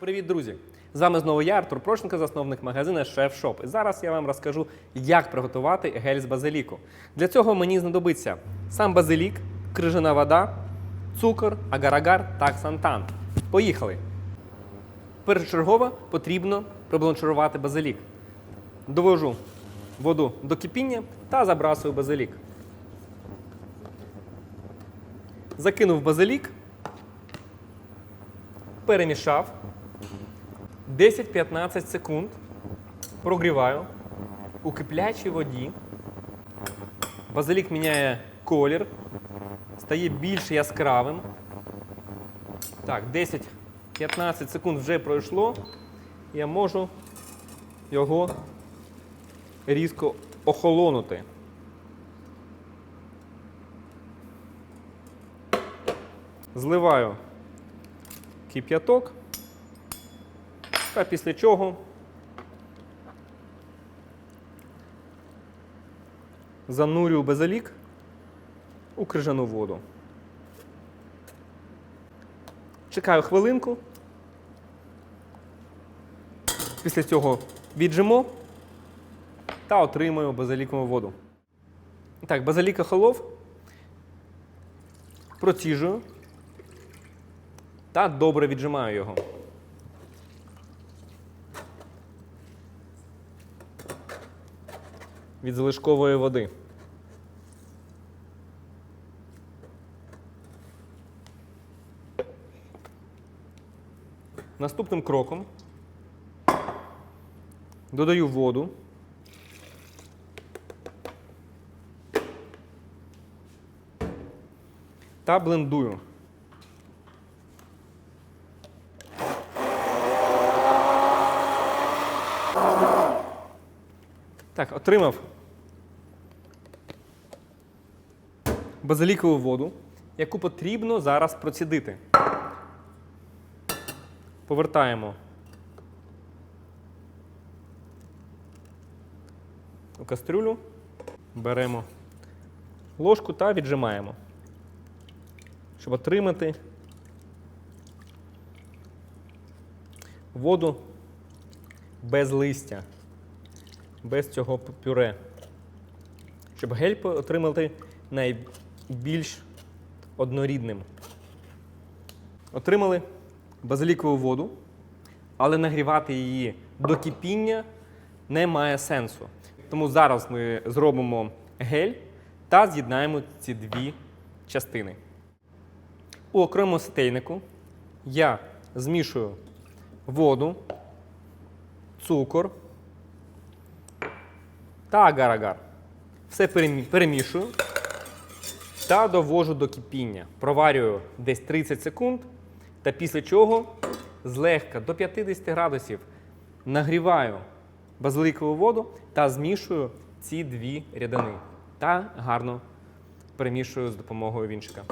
Привіт, друзі! З вами знову я, Артур Прощенко, засновник магазину Шеф Шоп. І зараз я вам розкажу, як приготувати гель з базиліку. Для цього мені знадобиться сам базилік, крижана вода, цукор, агар-агар та ксантан. Поїхали! Першочергово потрібно пробланширувати базилік. Довожу воду до кипіння та забрасую базилік. Закинув базилік, перемішав 10-15 секунд. Прогріваю у киплячій воді. Базилік міняє колір, стає більш яскравим. Так, 10-15 секунд вже пройшло. Я можу його різко охолонути. Зливаю кип'яток. Та після чого занурюю базилік у крижану воду. Чекаю хвилинку. Після цього віджимо та отримую базилікову воду. Так, базилік охолов. Проціжую та добре віджимаю його. Від залишкової води. Наступним кроком додаю воду. Та блендую. Так, отримав базилікову воду, яку потрібно зараз процідити. Повертаємо у кастрюлю, беремо ложку та віджимаємо, щоб отримати воду без листя без цього пюре. Щоб гель отримати найбільш однорідним. Отримали базилікову воду, але нагрівати її до кипіння не має сенсу. Тому зараз ми зробимо гель та з'єднаємо ці дві частини. У окремому стейнику я змішую воду, цукор та агар-агар. Все перемішую та довожу до кипіння. Проварюю десь 30 секунд, та після чого злегка до 50 градусів нагріваю базиликову воду та змішую ці дві рядини. Та гарно перемішую з допомогою вінчика.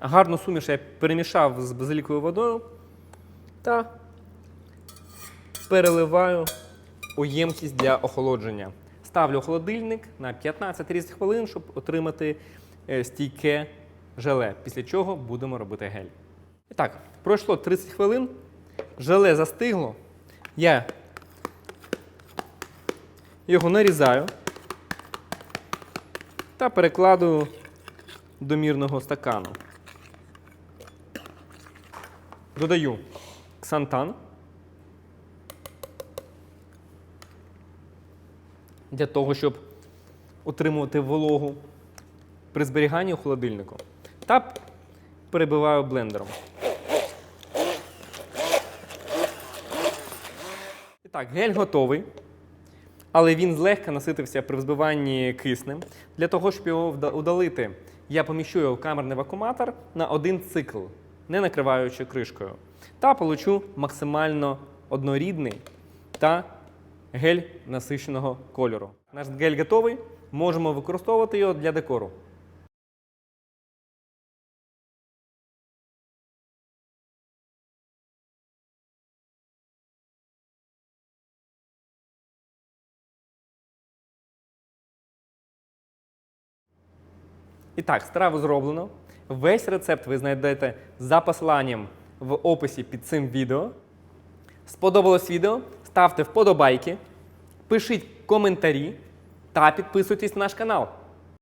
Гарну суміш я перемішав з базиліковою водою та переливаю у ємкість для охолодження. Ставлю холодильник на 15-30 хвилин, щоб отримати е, стійке желе. Після чого будемо робити гель. І так, пройшло 30 хвилин, желе застигло. Я його нарізаю та перекладую до мірного стакану. Додаю ксантан. Для того, щоб утримувати вологу при зберіганні у холодильнику. Та перебиваю блендером. І так, гель готовий. Але він злегка наситився при взбиванні киснем. Для того, щоб його удалити, я поміщу його в камерний вакууматор на один цикл, не накриваючи кришкою, та получу максимально однорідний та гель насиченого кольору. Наш гель готовий, можемо використовувати його для декору. І так, страву зроблено. Весь рецепт ви знайдете за посиланням в описі під цим відео. Сподобалось відео? Ставте вподобайки, пишіть коментарі та підписуйтесь на наш канал.